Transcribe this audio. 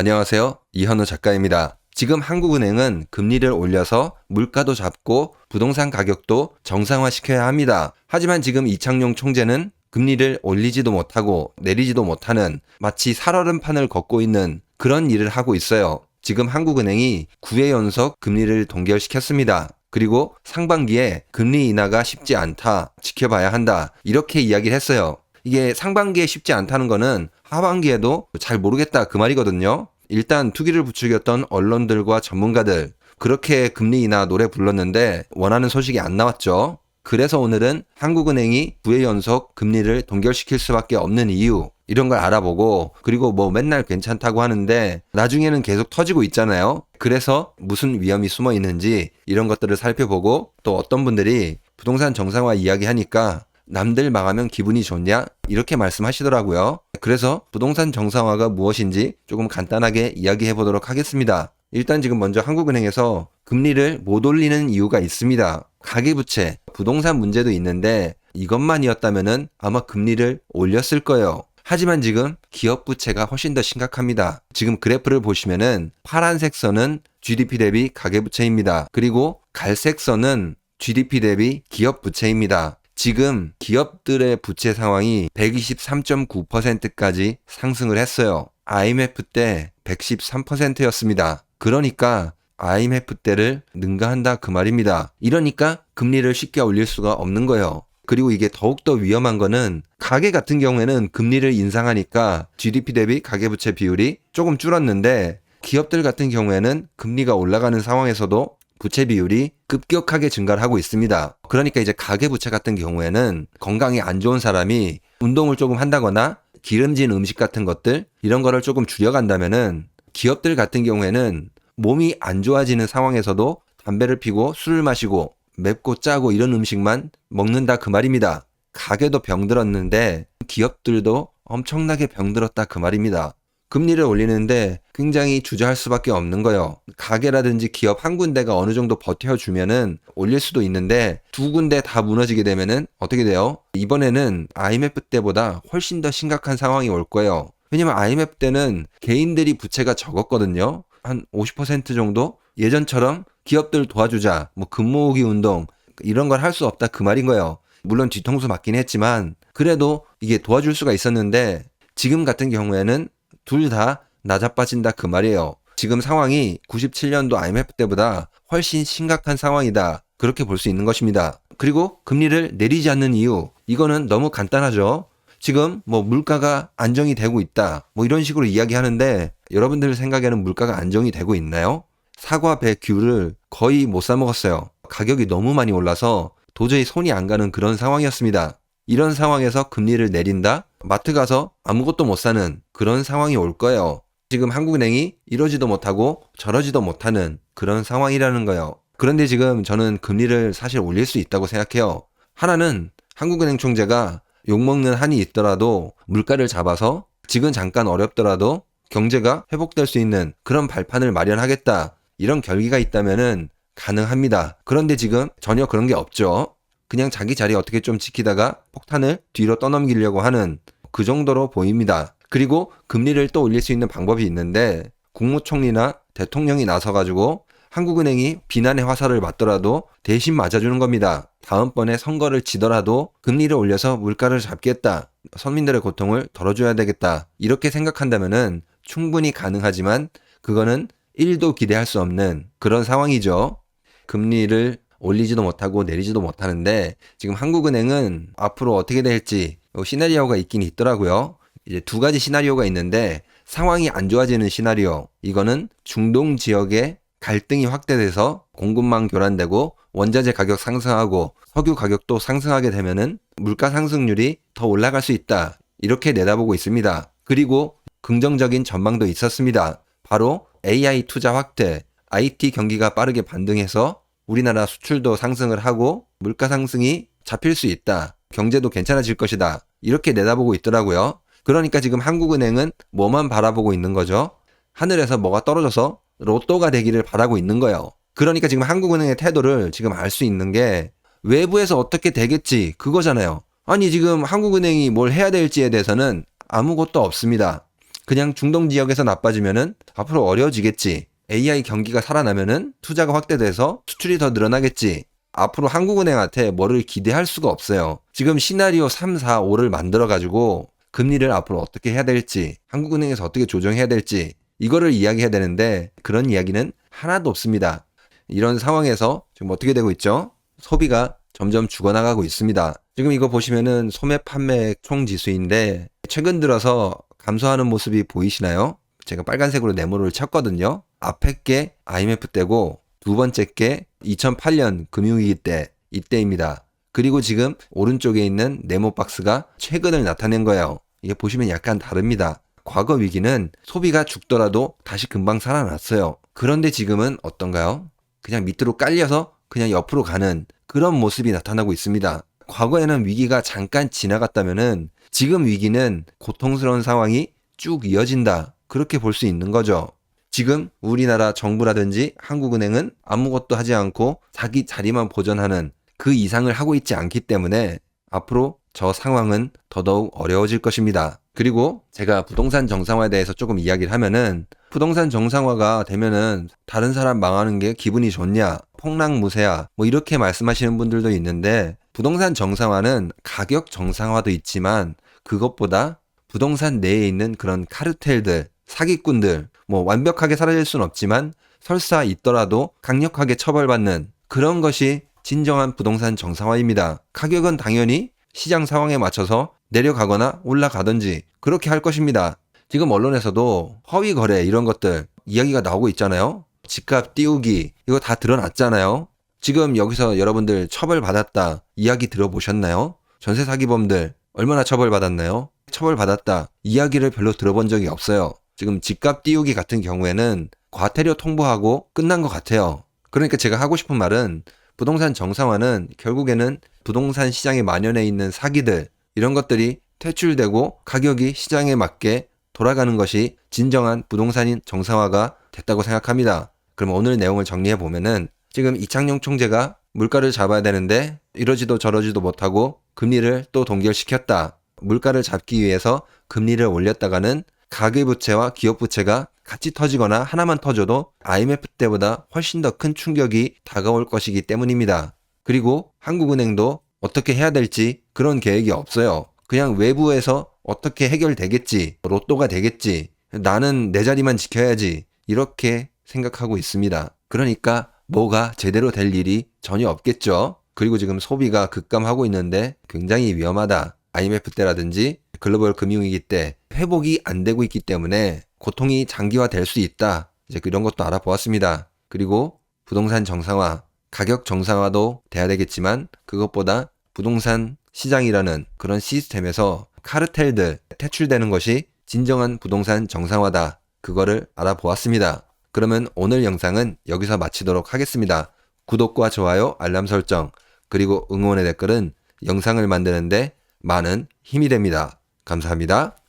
안녕하세요. 이현우 작가입니다. 지금 한국은행은 금리를 올려서 물가도 잡고 부동산 가격도 정상화시켜야 합니다. 하지만 지금 이창용 총재는 금리를 올리지도 못하고 내리지도 못하는 마치 살얼음판을 걷고 있는 그런 일을 하고 있어요. 지금 한국은행이 9회 연속 금리를 동결시켰습니다. 그리고 상반기에 금리 인하가 쉽지 않다. 지켜봐야 한다. 이렇게 이야기를 했어요. 이게 상반기에 쉽지 않다는 거는 하반기에도 잘 모르겠다 그 말이거든요. 일단 투기를 부추겼던 언론들과 전문가들 그렇게 금리 인하 노래 불렀는데 원하는 소식이 안 나왔죠. 그래서 오늘은 한국은행이 9회 연속 금리를 동결시킬 수밖에 없는 이유 이런 걸 알아보고 그리고 뭐 맨날 괜찮다고 하는데 나중에는 계속 터지고 있잖아요. 그래서 무슨 위험이 숨어 있는지 이런 것들을 살펴보고 또 어떤 분들이 부동산 정상화 이야기 하니까 남들 망하면 기분이 좋냐? 이렇게 말씀하시더라고요. 그래서 부동산 정상화가 무엇인지 조금 간단하게 이야기해 보도록 하겠습니다. 일단 지금 먼저 한국은행에서 금리를 못 올리는 이유가 있습니다. 가계부채, 부동산 문제도 있는데 이것만이었다면 아마 금리를 올렸을 거예요. 하지만 지금 기업 부채가 훨씬 더 심각합니다. 지금 그래프를 보시면은 파란색 선은 GDP 대비 가계부채입니다. 그리고 갈색 선은 GDP 대비 기업 부채입니다. 지금 기업들의 부채 상황이 123.9%까지 상승을 했어요. IMF 때 113%였습니다. 그러니까 IMF 때를 능가한다 그 말입니다. 이러니까 금리를 쉽게 올릴 수가 없는 거예요. 그리고 이게 더욱더 위험한 거는 가계 같은 경우에는 금리를 인상하니까 GDP 대비 가계부채 비율이 조금 줄었는데 기업들 같은 경우에는 금리가 올라가는 상황에서도 부채 비율이 급격하게 증가를 하고 있습니다. 그러니까 이제 가계부채 같은 경우에는 건강이 안 좋은 사람이 운동을 조금 한다거나 기름진 음식 같은 것들 이런 거를 조금 줄여간다면은 기업들 같은 경우에는 몸이 안 좋아지는 상황에서도 담배를 피고 술을 마시고 맵고 짜고 이런 음식만 먹는다 그 말입니다. 가게도 병들었는데 기업들도 엄청나게 병들었다 그 말입니다. 금리를 올리는데 굉장히 주저할 수밖에 없는 거예요. 가게라든지 기업 한 군데가 어느 정도 버텨주면은 올릴 수도 있는데 두 군데 다 무너지게 되면은 어떻게 돼요? 이번에는 IMF 때보다 훨씬 더 심각한 상황이 올 거예요. 왜냐면 IMF 때는 개인들이 부채가 적었거든요. 한 50% 정도? 예전처럼 기업들 도와주자, 뭐 근모으기 운동, 이런 걸 할 수 없다 그 말인 거예요. 물론 뒤통수 맞긴 했지만, 그래도 이게 도와줄 수가 있었는데, 지금 같은 경우에는 둘다 나자빠진다 그 말이에요. 지금 상황이 97년도 IMF 때보다 훨씬 심각한 상황이다. 그렇게 볼 수 있는 것입니다. 그리고 금리를 내리지 않는 이유, 이거는 너무 간단하죠. 지금 뭐 물가가 안정이 되고 있다. 뭐 이런 식으로 이야기하는데 여러분들 생각에는 물가가 안정이 되고 있나요? 사과 배 귤을 거의 못 사 먹었어요. 가격이 너무 많이 올라서 도저히 손이 안 가는 그런 상황이었습니다. 이런 상황에서 금리를 내린다? 마트 가서 아무것도 못 사는 그런 상황이 올 거예요. 지금 한국은행이 이러지도 못하고 저러지도 못하는 그런 상황이라는 거예요. 그런데 지금 저는 금리를 사실 올릴 수 있다고 생각해요. 하나는 한국은행 총재가 욕먹는 한이 있더라도 물가를 잡아서 지금 잠깐 어렵더라도 경제가 회복될 수 있는 그런 발판을 마련하겠다. 이런 결기가 있다면은 가능합니다. 그런데 지금 전혀 그런 게 없죠. 그냥 자기 자리 어떻게 좀 지키다가 폭탄을 뒤로 떠넘기려고 하는 그 정도로 보입니다. 그리고 금리를 또 올릴 수 있는 방법이 있는데 국무총리나 대통령이 나서가지고 한국은행이 비난의 화살을 맞더라도 대신 맞아주는 겁니다. 다음번에 선거를 지더라도 금리를 올려서 물가를 잡겠다. 서민들의 고통을 덜어줘야 되겠다. 이렇게 생각한다면은 충분히 가능하지만 그거는 1도 기대할 수 없는 그런 상황이죠. 금리를 올리지도 못하고 내리지도 못하는데 지금 한국은행은 앞으로 어떻게 될지 시나리오가 있긴 있더라고요. 이제 두 가지 시나리오가 있는데 상황이 안 좋아지는 시나리오. 이거는 중동 지역에 갈등이 확대돼서 공급망 교란되고 원자재 가격 상승하고 석유 가격도 상승하게 되면은 물가 상승률이 더 올라갈 수 있다. 이렇게 내다보고 있습니다. 그리고 긍정적인 전망도 있었습니다. 바로 AI 투자 확대, IT 경기가 빠르게 반등해서 우리나라 수출도 상승을 하고 물가 상승이 잡힐 수 있다. 경제도 괜찮아질 것이다. 이렇게 내다보고 있더라고요. 그러니까 지금 한국은행은 뭐만 바라보고 있는 거죠? 하늘에서 뭐가 떨어져서 로또가 되기를 바라고 있는 거예요. 그러니까 지금 한국은행의 태도를 지금 알 수 있는 게 외부에서 어떻게 되겠지 그거잖아요. 아니 지금 한국은행이 뭘 해야 될지에 대해서는 아무것도 없습니다. 그냥 중동 지역에서 나빠지면은 앞으로 어려워지겠지. AI 경기가 살아나면은 투자가 확대돼서 수출이 더 늘어나겠지. 앞으로 한국은행한테 뭐를 기대할 수가 없어요. 지금 시나리오 3, 4, 5를 만들어 가지고 금리를 앞으로 어떻게 해야 될지, 한국은행에서 어떻게 조정해야 될지 이거를 이야기해야 되는데 그런 이야기는 하나도 없습니다. 이런 상황에서 지금 어떻게 되고 있죠? 소비가 점점 죽어나가고 있습니다. 지금 이거 보시면은 소매 판매 총 지수인데 최근 들어서 감소하는 모습이 보이시나요? 제가 빨간색으로 네모를 쳤거든요. 앞에 게 IMF 때고 두 번째 게 2008년 금융위기 때 이때입니다. 그리고 지금 오른쪽에 있는 네모 박스가 최근을 나타낸 거예요. 이게 보시면 약간 다릅니다. 과거 위기는 소비가 죽더라도 다시 금방 살아났어요. 그런데 지금은 어떤가요? 그냥 밑으로 깔려서 그냥 옆으로 가는 그런 모습이 나타나고 있습니다. 과거에는 위기가 잠깐 지나갔다면은 지금 위기는 고통스러운 상황이 쭉 이어진다. 그렇게 볼 수 있는 거죠. 지금 우리나라 정부라든지 한국은행은 아무것도 하지 않고 자기 자리만 보존하는 그 이상을 하고 있지 않기 때문에 앞으로 저 상황은 더더욱 어려워질 것입니다. 그리고 제가 부동산 정상화에 대해서 조금 이야기를 하면은 부동산 정상화가 되면은 다른 사람 망하는 게 기분이 좋냐, 폭락무세야, 뭐 이렇게 말씀하시는 분들도 있는데 부동산 정상화는 가격 정상화도 있지만 그것보다 부동산 내에 있는 그런 카르텔들, 사기꾼들, 뭐 완벽하게 사라질 수는 없지만 설사 있더라도 강력하게 처벌받는 그런 것이 진정한 부동산 정상화입니다. 가격은 당연히 시장 상황에 맞춰서 내려가거나 올라가든지 그렇게 할 것입니다. 지금 언론에서도 허위 거래 이런 것들 이야기가 나오고 있잖아요. 집값 띄우기 이거 다 드러났잖아요. 지금 여기서 여러분들 처벌받았다 이야기 들어보셨나요? 전세 사기범들 얼마나 처벌받았나요? 처벌받았다 이야기를 별로 들어본 적이 없어요. 지금 집값 띄우기 같은 경우에는 과태료 통보하고 끝난 것 같아요. 그러니까 제가 하고 싶은 말은 부동산 정상화는 결국에는 부동산 시장에 만연해 있는 사기들 이런 것들이 퇴출되고 가격이 시장에 맞게 돌아가는 것이 진정한 부동산인 정상화가 됐다고 생각합니다. 그럼 오늘 내용을 정리해 보면은 지금 이창용 총재가 물가를 잡아야 되는데 이러지도 저러지도 못하고 금리를 또 동결시켰다. 물가를 잡기 위해서 금리를 올렸다가는 가계 부채와 기업 부채가 같이 터지거나 하나만 터져도 IMF 때보다 훨씬 더 큰 충격이 다가올 것이기 때문입니다. 그리고 한국은행도 어떻게 해야 될지 그런 계획이 없어요. 그냥 외부에서 어떻게 해결되겠지, 로또가 되겠지, 나는 내 자리만 지켜야지, 이렇게 생각하고 있습니다. 그러니까 뭐가 제대로 될 일이 전혀 없겠죠. 그리고 지금 소비가 급감하고 있는데 굉장히 위험하다. IMF 때라든지 글로벌 금융위기 때 회복이 안 되고 있기 때문에 고통이 장기화 될 수 있다. 이제 이런 것도 알아보았습니다. 그리고 부동산 정상화, 가격 정상화도 돼야 되겠지만 그것보다 부동산 시장이라는 그런 시스템에서 카르텔들 퇴출되는 것이 진정한 부동산 정상화다. 그거를 알아보았습니다. 그러면 오늘 영상은 여기서 마치도록 하겠습니다. 구독과 좋아요, 알람 설정, 그리고 응원의 댓글은 영상을 만드는데 많은 힘이 됩니다. 감사합니다.